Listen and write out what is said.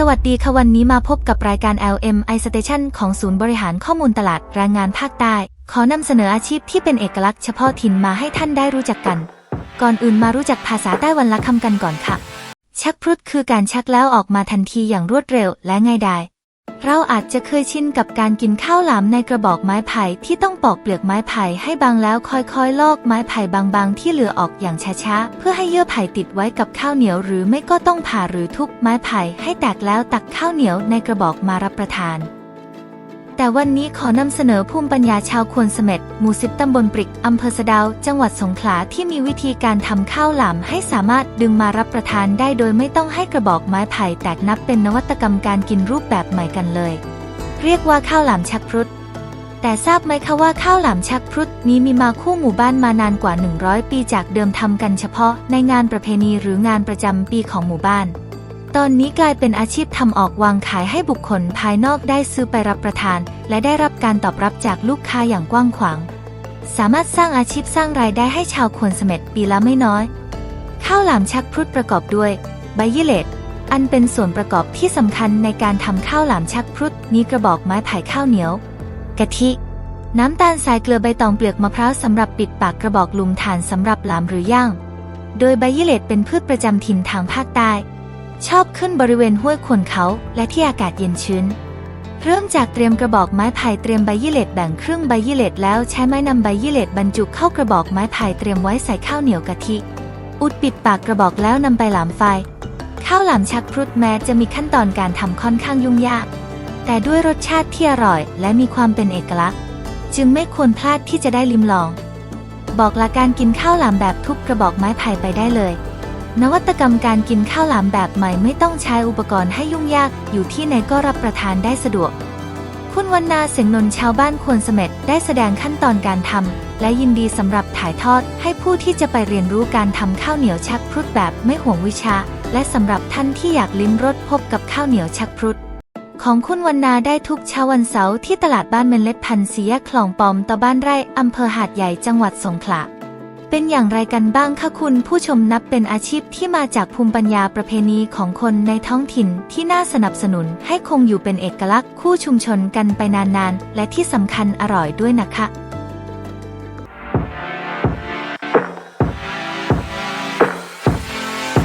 สวัสดีค่ะวันนี้มาพบกับรายการ LMI Station ของศูนย์บริหารข้อมูลตลาดแรงงานภาคใต้ ขอนำเสนออาชีพที่เป็นเอกลักษณ์เฉพาะถิ่นมาให้ท่านได้รู้จักกัน ก่อนอื่นมารู้จักภาษาใต้วันละคำกันก่อนค่ะ ชักพรุดคือการชักแล้วออกมาทันทีอย่างรวดเร็วและง่ายดาย เราอาจจะเคยชินกับการกินข้าวหลามในกระบอกไม้ไผ่ที่ต้องปอกเปลือกไม้ไผ่ให้บางแล้วค่อยๆ ลอกไม้ไผ่บางๆ ที่เหลือออกอย่างช้าๆ เพื่อให้เยื่อไผ่ติดไว้กับข้าวเหนียวหรือไม่ก็ต้องผ่าหรือทุบไม้ไผ่ให้แตกแล้วตักข้าวเหนียวในกระบอกมารับประทาน แต่วันนี้ขอนำเสนอภูมิปัญญาชาวควนเสม็ดหมู่สิบตำบลปริกอำเภอสะดาว จังหวัดสงขลาที่มีวิธีการทำข้าวหลามให้สามารถดึงมารับประทานได้โดยไม่ต้องให้กระบอกไม้ไผ่แตกนับเป็นนวัตกรรมการกินรูปแบบใหม่กันเลย เรียกว่าข้าวหลามชักพรุดแต่ทราบไหมคะว่าข้าวหลามชักพรุดนี้มีมาคู่หมู่บ้านมานานกว่า 100 ปีจากเดิมทำกันเฉพาะในงานประเพณีหรืองานประจำปีของหมู่บ้าน ตอนนี้กลายเป็นอาชีพทำออกวางขายให้บุคคลภายนอกได้ซื้อไปรับประทาน และได้รับการตอบรับจากลูกค้าอย่างกว้างขวาง สามารถสร้างอาชีพสร้างรายได้ให้ชาวควนเสม็ดปีละไม่น้อย ข้าวหลามชักพรุดประกอบด้วยใบยี่เหล็ดอันเป็นส่วนประกอบที่สำคัญในการทำข้าวหลามชักพรุดมีกระบอกไม้ไผ่ข้าวเหนียว กะทิ น้ำตาลทรายเกลือใบตองเปลือกมะพร้าวสำหรับปิดปากกระบอกลุมฐานสำหรับหลามหรือย่าง โดยใบยี่เหล็ดเป็นพืชประจำถิ่นทางภาคใต้ ชอบขึ้นบริเวณห้วยขวนเขาและที่อากาศเย็นชื้น เริ่มจากเตรียมกระบอกไม้ไผ่เตรียมใบยี่เหล็ดแบ่งครึ่งใบยี่เหล็ดแล้วใช้ไม้นำใบยี่เหล็ดบรรจุเข้ากระบอกไม้ไผ่เตรียมไว้ใส่ข้าวเหนียวกะทิ อุดปิดปากกระบอกแล้วนำไปหลามไฟ ข้าวหลามชักพรุดแม้จะมีขั้นตอนการทำค่อนข้างยุ่งยาก แต่ด้วยรสชาติที่อร่อย และมีความเป็นเอกลักษณ์ จึงไม่ควรพลาดที่จะได้ลิ้มลอง บอกลาการกินข้าวหลามแบบทุบกระบอกไม้ไผ่ไปได้เลย นวัตกรรมการกินข้าวหลามแบบใหม่ไม่ต้องใช้อุปกรณ์ให้ยุ่งยาก อยู่ที่ไหนก็รับประทานได้สะดวก คุณวันนาเสียงนนท์ชาวบ้านควรเสม็ดได้แสดงขั้นตอนการทำและยินดีสำหรับถ่ายทอด ให้ผู้ที่จะไปเรียนรู้การทำข้าวเหนียวชักพรุดแบบไม่ห่วงวิชา และสำหรับท่านที่อยากลิ้มรสพบกับข้าวเหนียวชักพรุดของคุณวันนาได้ทุกเช้าวันเสาร์ที่ตลาดบ้านเมล็ดพันธุ์สีแยกคลองปอมตะบ้านไร่อำเภอหาดใหญ่จังหวัดสงขลา เป็นอย่างไรกันบ้างคะคุณผู้ชมนับเป็นอาชีพที่มาจากภูมิปัญญาประเพณีของคนในท้องถิ่นที่น่าสนับสนุนให้คงอยู่เป็นเอกลักษณ์คู่ชุมชนกันไปนานๆ และที่สำคัญอร่อยด้วยนะคะ